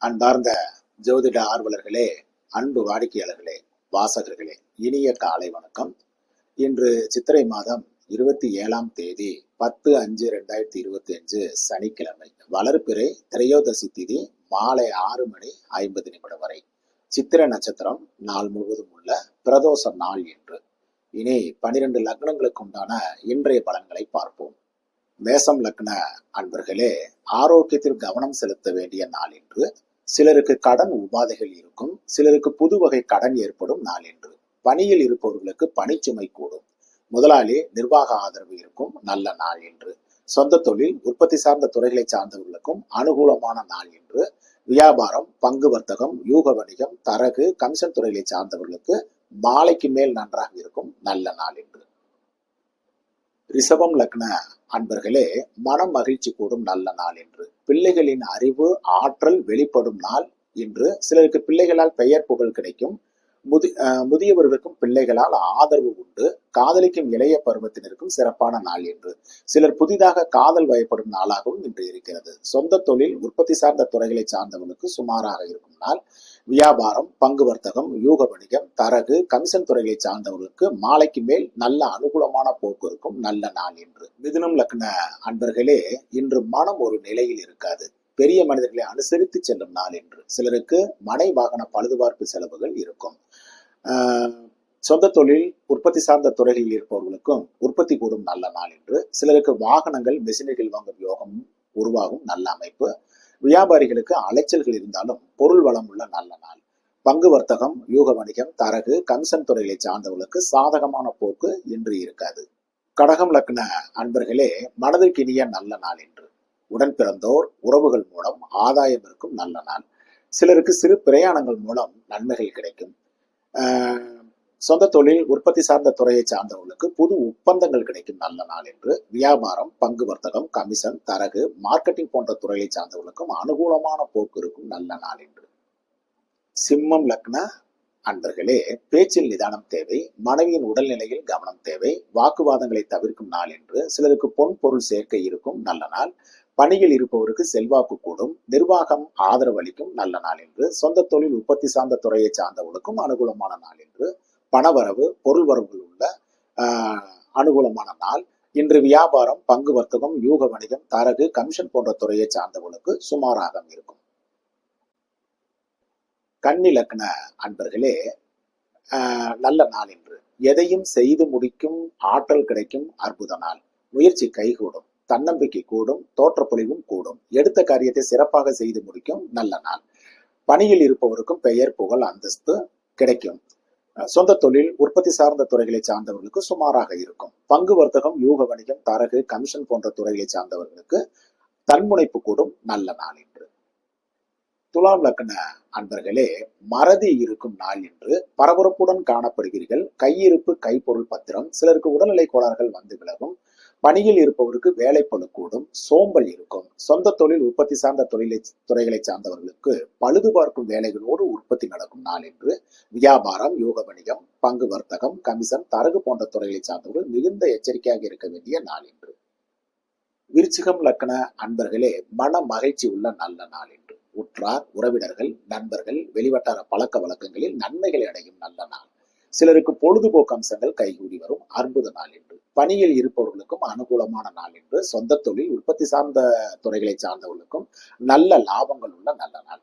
அன்பார்ந்த ஜோதிட ஆர்வலர்களே அன்பு வாடிக்கையாளர்களே வாசகர்களே இனிய காலை வணக்கம். இன்று சித்திரை மாதம் இருபத்தி ஏழாம் தேதி பத்து அஞ்சு ரெண்டாயிரத்தி இருபத்தி அஞ்சு சனிக்கிழமை. வளர்பிறை திரையோதசி திதி மாலை ஆறு மணி ஐம்பது நிமிடம் வரை. சித்திர நட்சத்திரம் நாள் முழுவதும் உள்ள பிரதோஷ நாள் என்று. இனி பனிரெண்டு லக்னங்களுக்கு உண்டான இன்றைய பலன்களை பார்ப்போம். மேசம் லக்ன அன்பர்களே ஆரோக்கியத்தில் கவனம் செலுத்த வேண்டிய நாள் என்று சிலருக்கு கடன் உபாதைகள் இருக்கும் சிலருக்கு புது வகை கடன் ஏற்படும் நாள் என்று. பணியில் இருப்பவர்களுக்கு பணிச்சுமை கூடும். முதலாளி நிர்வாக ஆதரவு இருக்கும் நல்ல நாள் என்று. சொந்த தொழில் உற்பத்தி சார்ந்த துறைகளை சார்ந்தவர்களுக்கும் அனுகூலமான நாள் என்று. வியாபாரம் பங்கு வர்த்தகம் யூக வணிகம் தரகு கமிஷன் துறைகளை சார்ந்தவர்களுக்கு மாலைக்கு மேல் நன்றாக இருக்கும் நல்ல நாள் என்று. ரிஷபம் லக்ன அன்பர்களே மனம் மகிழ்ச்சி கூடும் நல்ல நாள் என்று பிள்ளைகளின் அறிவு ஆற்றல் வெளிப்படும் நாள் என்று சிலருக்கு பிள்ளைகளால் பெயர் புகழ் கிடைக்கும். முதி முதியவர்களுக்கும் பிள்ளைகளால் ஆதரவு உண்டு. காதலிக்கும் இளைய பருவத்தினருக்கும் சிறப்பான நாள் என்று சிலர் புதிதாக காதல் வயப்படும் நாளாகவும் இன்று இருக்கிறது. சொந்த தொழில் உற்பத்தி சார்ந்த துறைகளை சார்ந்தவனுக்கு சுமாராக இருக்கும் நாள். வியாபாரம் பங்கு வர்த்தகம் யூக வணிகம் தரகு கமிஷன் துறையை சார்ந்தவர்களுக்கு மாலைக்கு மேல் நல்ல அனுகூலமான போக்கு இருக்கும் நல்ல நாள் என்று. மிதுனம் லக்ன அன்பர்களே இன்று மனம் ஒரு நிலையில் இருக்காது. பெரிய மனிதர்களை அனுசரித்து செல்லும் நாள் என்று. சிலருக்கு மனை வாகன பழுதுபார்ப்பு செலவுகள் இருக்கும். ஆஹ் சொந்த தொழில் உற்பத்தி சார்ந்த துறைகளில் இருப்பவர்களுக்கும் உற்பத்தி கூடும் நல்ல நாள் என்று. சிலருக்கு வாகனங்கள் மெஷினரிகள் வாங்கும் யோகம் உருவாகும் நல்ல அமைப்பு. வியாபாரிகளுக்கு அலைச்சல்கள் இருந்தாலும் பொருள் வளம் உள்ள நல்ல நாள். பங்கு வர்த்தகம் யூக வணிகம் தரகு கன்சன் துறைகளை சார்ந்தவர்களுக்கு சாதகமான போக்கு இன்று இருக்காது. கடகம் லக்ன அன்பர்களே மனதிற்கினிய நல்ல நாள் என்று உடன் பிறந்தோர் உறவுகள் மூலம் ஆதாயம் இருக்கும் நல்ல நாள். சிலருக்கு சிறு பிரயாணங்கள் மூலம் நன்மைகள் கிடைக்கும். ஆஹ் சொந்த தொழில் உற்பத்தி சார்ந்த துறையை சார்ந்தவர்களுக்கு புது ஒப்பந்தங்கள் கிடைக்கும் நல்ல நாள் என்று வியாபாரம் பங்கு வர்த்தகம் கமிஷன் தரகு மார்க்கெட்டிங் போன்ற துறையை சார்ந்தவர்களுக்கும் அனுகூலமான போக்கு இருக்கும் நல்ல நாள் என்று. சிம்மம் லக்ன அன்பர்களே பேச்சில் நிதானம் தேவை மனைவியின் உடல்நிலையில் கவனம் தேவை வாக்குவாதங்களை தவிர்க்கும் நாள் என்று சிலருக்கு பொன் பொருள் சேர்க்கை இருக்கும் நல்ல நாள் பணியில் இருப்பவருக்கு செல்வாக்கு கூடும் நிர்வாகம் ஆதரவு அளிக்கும் நல்ல நாள் என்று சொந்த தொழில் உற்பத்தி சார்ந்த துறையை சார்ந்தவர்களுக்கும் அனுகூலமான நாள் என்று பணவரவு பொருள் வரவுகள் உள்ள அனுகூலமான நாள். இன்று வியாபாரம் பங்கு வர்த்தகம் யூக வணிகம் தரகு கமிஷன் போன்ற துறையை சார்ந்தவர்களுக்கு சுமாராக இருக்கும். கன்னி லக்ன அன்பர்களே ஆஹ், நல்ல நாள் என்று எதையும் செய்து முடிக்கும் ஆற்றல் கிடைக்கும் அற்புத நாள். முயற்சி கைகூடும் தன்னம்பிக்கை கூடும் தோற்றப்பொழிவும் கூடும். எடுத்த காரியத்தை சிறப்பாக செய்து முடிக்கும் நல்ல நாள். பணியில் இருப்பவருக்கும் பெயர் புகழ் அந்தஸ்து கிடைக்கும். சொந்த தொழில் உற்பத்தி சார்ந்த துறைகளை சார்ந்தவர்களுக்கு சுமாராக இருக்கும். பங்கு வர்த்தகம் யூக வணிகம் தரகு கமிஷன் போன்ற துறைகளை சார்ந்தவர்களுக்கு தன்முனைப்பு கூடும் நல்ல நாள் என்று துலாம் லக்ன அன்பர்களே மறதி இருக்கும் நாள் என்று பரபரப்புடன் காணப்படுகிறீர்கள். கையிருப்பு கைப்பொருள் பத்திரம் சிலருக்கு உடல்நிலை கோளாறுகள் வந்து விலகும். பணியில் இருப்பவருக்கு வேலை கூடும் சோம்பல் இருக்கும். சொந்த தொழில் உற்பத்தி சார்ந்த தொழிலை துறைகளை சார்ந்தவர்களுக்கு பழுது பார்க்கும் வேலைகளோடு உற்பத்தி நடக்கும் நாள் என்று வியாபாரம் யோக வணிகம் பங்கு வர்த்தகம் கமிஷன் தரகு போன்ற துறைகளை சார்ந்தவர்கள் மிகுந்த எச்சரிக்கையாக இருக்க வேண்டிய நாள் என்று. விருச்சிகம் லக்கண அன்பர்களே மன மகிழ்ச்சி உள்ள நல்ல நாள் என்று. உற்றார் உறவினர்கள் நண்பர்கள் வெளிவட்டார பழக்க வழக்கங்களில் நன்மைகளை அடையும் நல்ல நாள். சிலருக்கு பொழுதுபோக்கு அம்சங்கள் கைகூடி வரும். அற்புத நாள் என்று. பணியில் இருப்பவர்களுக்கும் அனுகூலமான நாள் என்று சொந்த தொழில் உற்பத்தி சார்ந்த துறைகளை சார்ந்தவர்களுக்கும் நல்ல லாபங்கள் உள்ள நல்ல நாள்.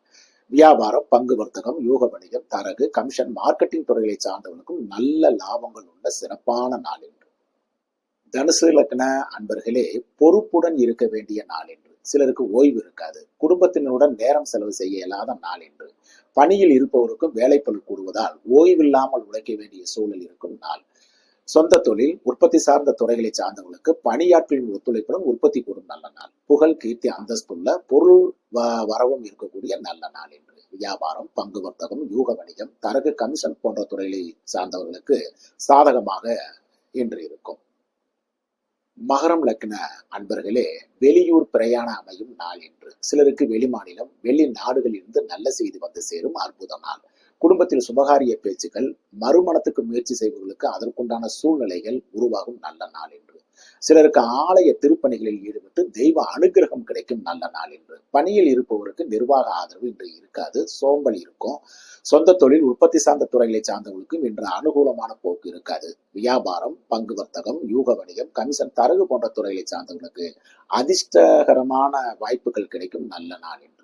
வியாபாரம் பங்கு வர்த்தகம் யூக வணிகம் தரகு கமிஷன் மார்க்கெட்டிங் துறைகளை சார்ந்தவர்களுக்கும் நல்ல லாபங்கள் உள்ள சிறப்பான நாள் என்று. தனுசு இலக்கண அன்பர்களே பொறுப்புடன் இருக்க வேண்டிய நாள் என்று. சிலருக்கு ஓய்வு இருக்காது. குடும்பத்தினருடன் நேரம் செலவு செய்ய இயலாத நாள் என்று. பணியில் இருப்பவருக்கும் வேலைப்பளு கூடுவதால் ஓய்வில்லாமல் உழைக்க வேண்டிய சூழல் இருக்கும் நாள். சொந்த தொழில் உற்பத்தி சார்ந்த துறைகளை சார்ந்தவர்களுக்கு பணியாட்களின் ஒத்துழைப்புடன் உற்பத்தி கூடும் நல்ல நாள். புகழ் கீர்த்தி அந்தஸ்துள்ள பொருள் வரவும் இருக்கக்கூடிய நல்ல நாள் என்று. வியாபாரம் பங்கு வர்த்தகம் யூக வணிகம் தரகு கமிஷன் போன்ற துறைகளை சார்ந்தவர்களுக்கு சாதகமாக இன்று இருக்கும். மகரம் லக்ன அன்பர்களே வெளியூர் பிரயாண அமையும் நாள் என்று சிலருக்கு வெளிமாநிலம் வெளி நாடுகளில் இருந்து நல்ல செய்தி வந்து சேரும் அற்புத நாள். குடும்பத்தில் சுபகாரிய பேச்சுக்கள் மறுமணத்துக்கு முயற்சி செய்பவர்களுக்கு அதற்குண்டான சூழ்நிலைகள் உருவாகும் நல்ல நாள் என்று. சிலருக்கு ஆலய திருப்பணிகளில் ஈடுபட்டு தெய்வ அனுகிரகம் கிடைக்கும் நல்ல நாள் என்று. பணியில் இருப்பவருக்கு நிர்வாக ஆதரவு இன்று இருக்காது சோம்பல் இருக்கும். சொந்த தொழில் உற்பத்தி சார்ந்த துறைகளை சார்ந்தவர்களுக்கும் இன்று அனுகூலமான போக்கு இருக்காது. வியாபாரம் பங்கு வர்த்தகம் யூக வணிகம் கமிஷன் தரகு போன்ற துறைகளை சார்ந்தவர்களுக்கு அதிர்ஷ்டகரமான வாய்ப்புகள் கிடைக்கும் நல்ல நாள் என்று.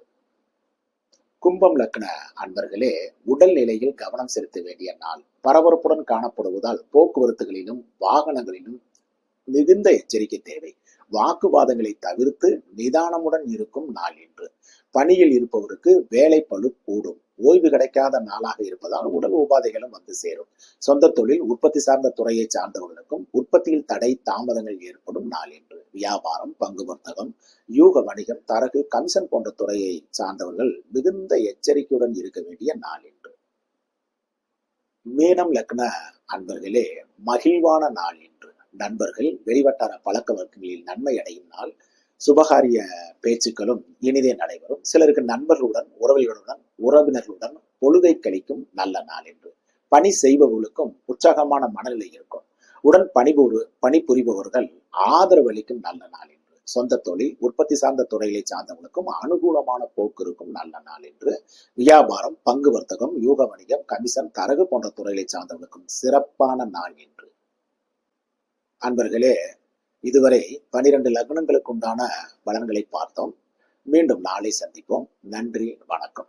கும்பம் லக்ன அன்பர்களே உடல் நிலையில் கவனம் செலுத்த வேண்டிய நாள். பரபரப்புடன் காணப்படுவதால் போக்குவரத்துகளிலும் வாகனங்களிலும் மிகுந்த எச்சரிக்கை தேவை. வாக்குவாதங்களை தவிர்த்து நிதானமுடன் இருக்கும் நாள் என்று பணியில் இருப்பவருக்கு வேலை பளு கூடும். ஓய்வு கிடைக்காத நாளாக இருப்பதால் உடல் உபாதைகளும் வந்து சேரும். சொந்த தொழில் உற்பத்தி சார்ந்த துறையை சார்ந்தவர்களுக்கும் உற்பத்தியில் தடை தாமதங்கள் ஏற்படும் நாள் என்று வியாபாரம் பங்கு வர்த்தகம் யூக வணிகம் தரகு கமிஷன் போன்ற துறையை சார்ந்தவர்கள் மிகுந்த எச்சரிக்கையுடன் இருக்க வேண்டிய நாள் என்று மீனம் லக்ன அன்பர்களே மகிழ்வான நாள் என்று நண்பர்கள் வெளிவட்டார பழக்க வழக்கங்களில் நன்மை அடையும் நாள். சுபகாரிய பேச்சுக்களும் இனிதே நடைபெறும். சிலருக்கு நண்பர்களுடன் உறவுகளுடன் உறவினர்களுடன் பொழுதை கழிக்கும் நல்ல நாள் என்று. பணி செய்பவர்களுக்கும் உற்சாகமான மனநிலை இருக்கும். உடன் பணிபுரு பணிபுரிபவர்கள் ஆதரவு அளிக்கும் நல்ல நாள் என்று. சொந்த தொழில் உற்பத்தி சார்ந்த துறைகளை சார்ந்தவர்களுக்கும் அனுகூலமான போக்கு இருக்கும் நல்ல நாள் என்று. வியாபாரம் பங்கு வர்த்தகம் யூக வணிகம் கமிஷன் தரகு போன்ற துறைகளை சார்ந்தவர்களுக்கும் சிறப்பான நாள் என்று. அன்பர்களே இதுவரை பனிரெண்டு லக்னங்களுக்கு உண்டான பலன்களை பார்த்தோம். மீண்டும் நாளை சந்திப்போம். நன்றி வணக்கம்.